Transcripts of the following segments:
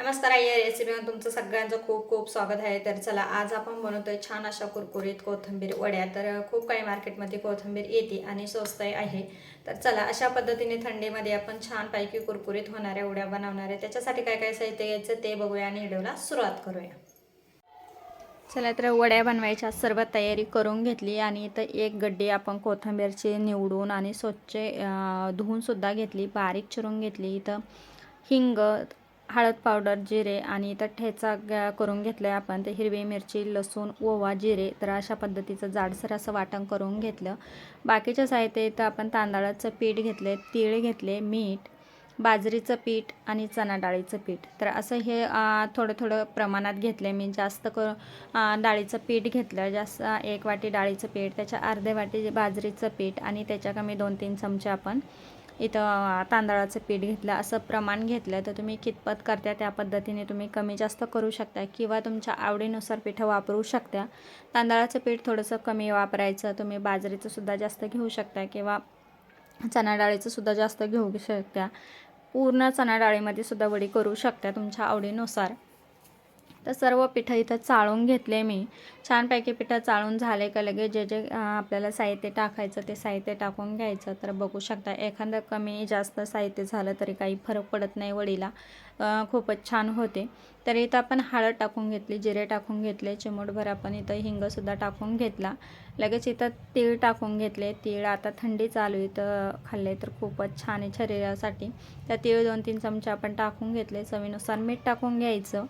नमस्कार आई या रेसिपीमध्ये तुमचं सगळ्यांचं खूप खूप स्वागत आहे. तर चला आज आपण बनवतोय छान अशा कुरकुरीत कोथिंबीर वड्या. तर खूप काही मार्केटमध्ये कोथिंबीर येते आणि स्वस्तही आहे. तर चला अशा पद्धतीने थंडीमध्ये आपण छानपैकी कुरकुरीत होणाऱ्या वड्या बनवणार आहे. त्याच्यासाठी काय काय साहित्य घ्यायचं ते बघूया आणि व्हिडिओला सुरुवात करूया. चला तर वड्या बनवायच्या सर्व तयारी करून घेतली आणि इथं एक गड्डी आपण कोथिंबीरची निवडून आणि स्वच्छ धुवूनसुद्धा घेतली बारीक चिरून घेतली. इथं हिंग हळद पावडर जिरे आणि तर ठेचा ग- करून घेतलं आहे आपण. ते हिरवी मिरची लसूण ओवा जिरे तर अशा पद्धतीचं जाडसर असं वाटण करून घेतलं. बाकीच्या साहित्य इथं आपण तांदळाचं पीठ घेतले तीळ घेतले मीठ बाजरीचं पीठ आणि चणा डाळीचं पीठ. तर असं हे थोडं थोडं प्रमाणात घेतलं मी जास्त करून डाळीचं पीठ घेतलं. जास्त एक वाटी डाळीचं पीठ त्याच्या अर्धे वाटी बाजरीचं पीठ आणि त्याच्या कमी दोन तीन चमचे आपण इथं तांदळाचं पीठ घेतलं असं प्रमाण घेतलं तर तुम्ही कितपत करता त्या पद्धतीने तुम्ही कमी जास्त करू शकता किंवा तुमच्या आवडीनुसार पिठं वापरू शकता. तांदळाचं पीठ थोडंसं कमी वापरायचं तुम्ही बाजरीचंसुद्धा जास्त घेऊ शकता किंवा चणा डाळीचंसुद्धा जास्त घेऊ शकता. पूर्ण चणा डाळीमध्ये सुद्धा वडी करू शकता तुमच्या आवडीनुसार. तर सर्व पिठं इथं चाळून घेतले मी. छानपैकी पिठं चाळून झाले का लगेच जे जे आपल्याला साहित्य टाकायचं ते साहित्य टाकून घ्यायचं. तर बघू शकता एखादं कमी जास्त साहित्य झालं तरी काही फरक पडत नाही वडीला. खूपच छान होते. तर इथं आपण हळद टाकून घेतली जिरे टाकून घेतले चिमूटभर आपण इथं हिंगसुद्धा टाकून घेतला. लगेच इथं तीळ टाकून घेतले. तीळ आता थंडी चालू इथं खाल्ले तर खूपच छान आहे शरीरासाठी. त्या तीळ दोन तीन चमचे आपण टाकून घेतले. चवीनुसार मीठ टाकून घ्यायचं.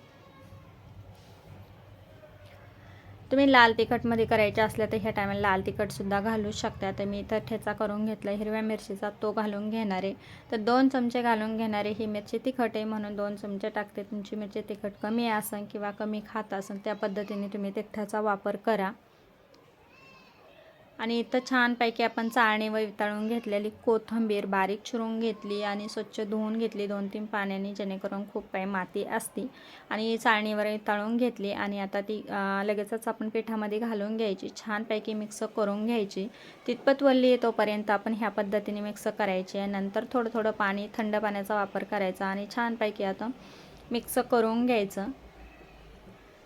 तुम्ही लाल तिखटमध्ये करायचे असल्या तर ह्या टायमाला लाल तिखटसुद्धा घालू शकता. तर मी इथं ठेचा करून घेतला हिरव्या मिरचीचा तो घालून घेणार आहे. तर दोन चमचे घालून घेणारे ही मिरची तिखट आहे म्हणून दोन चमचे टाकते. तुमची मिरची तिखट कमी असेल किंवा कमी खात असेल त्या पद्धतीने तुम्ही तिखटाचा वापर करा. आणि इथं छानपैकी आपण चाळणीवर वितळून घेतलेली कोथिंबीर बारीक चिरून घेतली आणि स्वच्छ धुवून घेतली दोन तीन पाण्याने जेणेकरून खूप काही माती असती. आणि चाळणीवर वितळून घेतली आणि आता ती लगेचच आपण पिठामध्ये घालून घ्यायची. छानपैकी मिक्स करून घ्यायची. तितपत वल्ली येतोपर्यंत तोपर्यंत आपण ह्या पद्धतीने मिक्स करायची नंतर थोडं थोडं पाणी थंड पाण्याचा वापर करायचा आणि छानपैकी आता मिक्स करून घ्यायचं.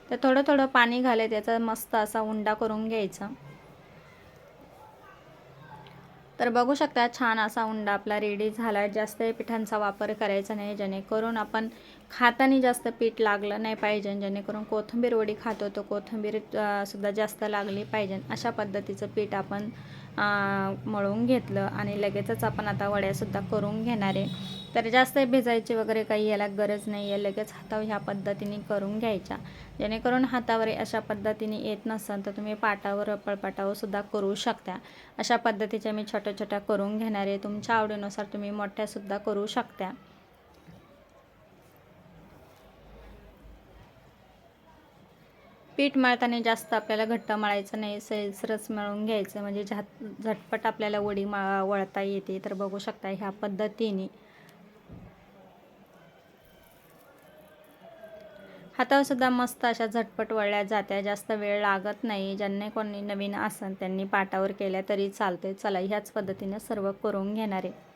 तर थोडं थोडं पाणी घालत त्याचा मस्त असा उंडा करून घ्यायचा. तर बघू शकता छान असा उंडा आपला रेडी झाला. जास्त पिठांचा वापर करायचा नाही जेणेकरून आपण खाताना जास्त पीठ लागलं नाही पाहिजे जेणेकरून कोथिंबीर वडी खातो तर कोथिंबीर सुद्धा जास्त लागली पाहिजे. अशा पद्धतीचं पीठ आपण मळून घेतलं आणि लगेचच आपण आता वड्यासुद्धा करून घेणार आहे. तर जास्त भिजायची वगैरे काही याला गरज नाही आहे. लगेच हातावर ह्या पद्धतीने करून घ्यायच्या. जेणेकरून हातावर अशा पद्धतीने येत नसेल तर तुम्ही पाटावर पळपाटावर सुद्धा करू शकता. अशा पद्धतीच्या मी छोट्या छोट्या करून घेणार आहे. तुमच्या आवडीनुसार तुम्ही मोठ्यासुद्धा करू शकता. पीठ मळताना जास्त आपल्याला घट्ट मळायचं नाही. सैसरच मळून घ्यायचं. म्हणजे झात झटपट आपल्याला वडी मळा वळता येते. तर बघू शकता ह्या पद्धतीने. हातावरसुद्धा मस्त अशा झटपट वळल्या जात्या. जास्त वेळ लागत नाही. ज्यांनी कोणी नवीन आसन त्यांनी पाटावर केल्या तरी चालते चला ह्याच पद्धतीनं सर्व करून घेणार. आहे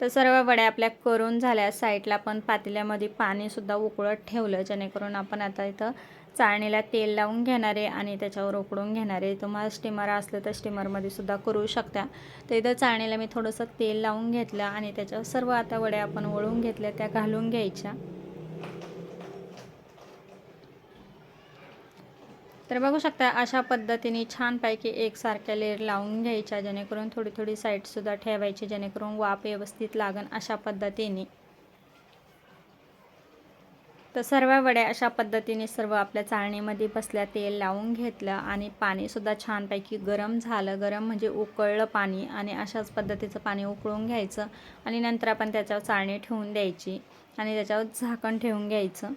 तर सर्व वड्या आपल्या करून झाल्या. साईडला पण पातेल्यामध्ये पाणीसुद्धा उकळत ठेवलं. जेणेकरून आपण आता इथं चाळणीला तेल लावून घेणारे आणि त्याच्यावर उकडून घेणारे. तुम्हाला स्टीमर असलं तर स्टीमरमध्ये सुद्धा करू शकता. तर इथं चाळणीला मी थोडंसं तेल लावून घेतलं आणि त्याच्यावर सर्व आता वड्या आपण वळून घेतल्या त्या घालून घ्यायच्या. तर बघू शकता अशा पद्धतीने छानपैकी एकसारख्या लेअर लावून घ्यायच्या जेणेकरून थोडी थोडी साईडसुद्धा ठेवायची जेणेकरून वाफ व्यवस्थित लागन अशा पद्धतीने. तर सर्व वड्या अशा पद्धतीने सर्व आपल्या चाळणीमध्ये बसल्या तेल लावून घेतलं आणि पाणीसुद्धा छानपैकी गरम झालं. गरम म्हणजे उकळलं पाणी आणि अशाच पद्धतीचं पाणी उकळून घ्यायचं आणि नंतर आपण त्याच्यावर चाळणी ठेवून द्यायची आणि त्याच्यावर झाकण ठेवून घ्यायचं.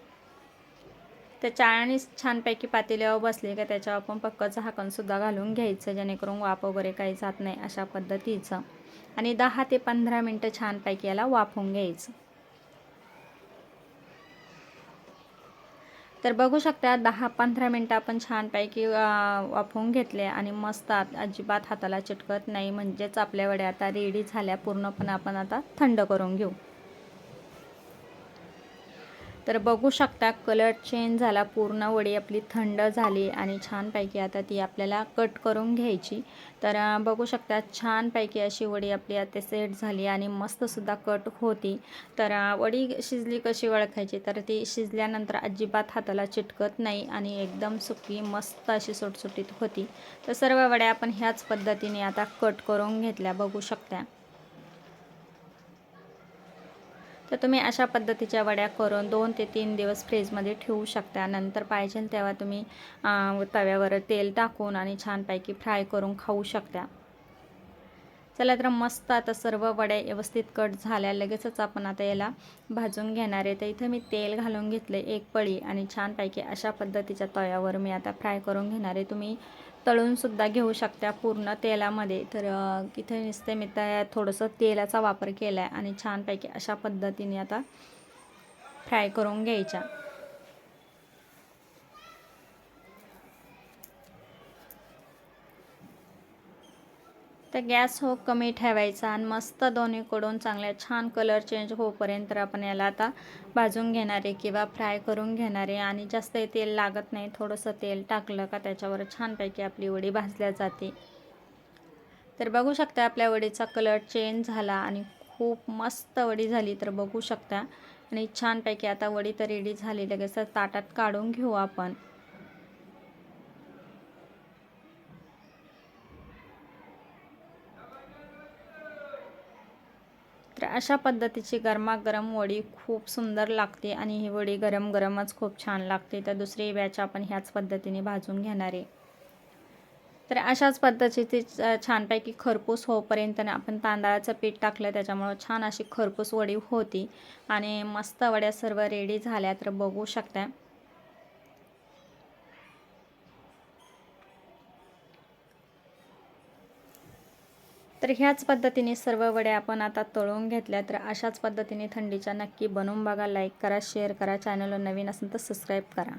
त्या चाळणी छानपैकी पातेल्यावर बसले का त्याच्यावर आपण पक्क झाकणसुद्धा घालून घ्यायचं जेणेकरून वाफ वगैरे काही जात नाही अशा पद्धतीचं. आणि दहा ते पंधरा मिनटं छानपैकी याला वाफवून घ्यायचं. तर बघू शकता दहा पंधरा मिनटं आपण छानपैकी वाफवून घेतले आणि मस्त अजिबात हाताला चिटकत नाही. म्हणजेच आपल्या वड्या आता रेडी झाल्या. पूर्णपणे आपण आता थंड करून घेऊ. तर बघू शकता कलर चेंज झाला पूर्ण वडी आपली थंड झाली आणि छानपैकी आता ती आपल्याला कट करून घ्यायची. तर बघू शकता छानपैकी अशी वडी आपली आता सेट झाली आणि मस्तसुद्धा कट होती. तर वडी शिजली कशी ओळखायची तर ती शिजल्यानंतर अजिबात हाताला चिटकत नाही आणि एकदम सुकी मस्त अशी सुटसुटीत होती. तर सर्व वड्या आपण ह्याच पद्धतीने आता कट करून घेतल्या बघू शकता. तर तुम्ही अशा पद्धतीच्या वड्या करून दोन ते तीन दिवस फ्रीजमध्ये ठेवू शकता. नंतर पाहिजे तेव्हा तुम्ही तव्यावर तेल टाकून आणि छानपैकी फ्राय करून खाऊ शकता. चला तर मस्त आता सर्व वड्या व्यवस्थित कट झाल्या. लगेचच आपण आता याला भाजून घेणार आहे. तर इथं मी तेल घालून घेतले एक पळी. आणि छानपैकी अशा पद्धतीच्या तव्यावर मी आता फ्राय करून घेणार आहे. तुम्ही तळूनसुद्धा घेऊ शकता पूर्ण तेलामध्ये. तर इथे नुसते मी त्या थोडंसं तेलाचा वापर केला आहे आणि छानपैकी अशा पद्धतीने आता फ्राय करून घ्यायच्या. गॅस हो कमी ठेवायचा आणि मस्त दोन्हीकडून चांगल्या छान कलर चेंज होईपर्यंत आपण याला आता भाजून घेणारे किंवा फ्राय करून घेणारे आणि जास्त तेल लागत नाही. थोडंसं तेल टाकलं का त्याच्यावर छानपैकी आपली वडी भाजल्या जाते. तर बघू शकता आपल्या वडीचा कलर चेंज झाला आणि खूप मस्त वडी झाली तर बघू शकता. आणि छानपैकी आता वडी तर रेडी झाली. लगेच ताटात काढून घेऊ आपण. तर अशा पद्धतीची गरमागरम वडी खूप सुंदर लागते आणि ही वडी गरम गरमच खूप छान लागते. तर दुसरी बॅच आपण ह्याच पद्धतीने भाजून घेणार आहे. तर अशाच पद्धतीची छानपैकी खरपूस होईपर्यंत आपण तांदळाचं पीठ टाकलं त्याच्यामुळं छान अशी खरपूस वडी होती. आणि मस्त वड्या सर्व रेडी झाल्या तर बघू शकता तर ह्याच पद्धतीने सर्व वड्या आपण आता तळून घेतल्या. तर अशाच पद्धतीने थंडीच्या नक्की बनवून बघा लाईक करा शेअर करा चॅनलवर नवीन असेल तर सबस्क्राईब करा.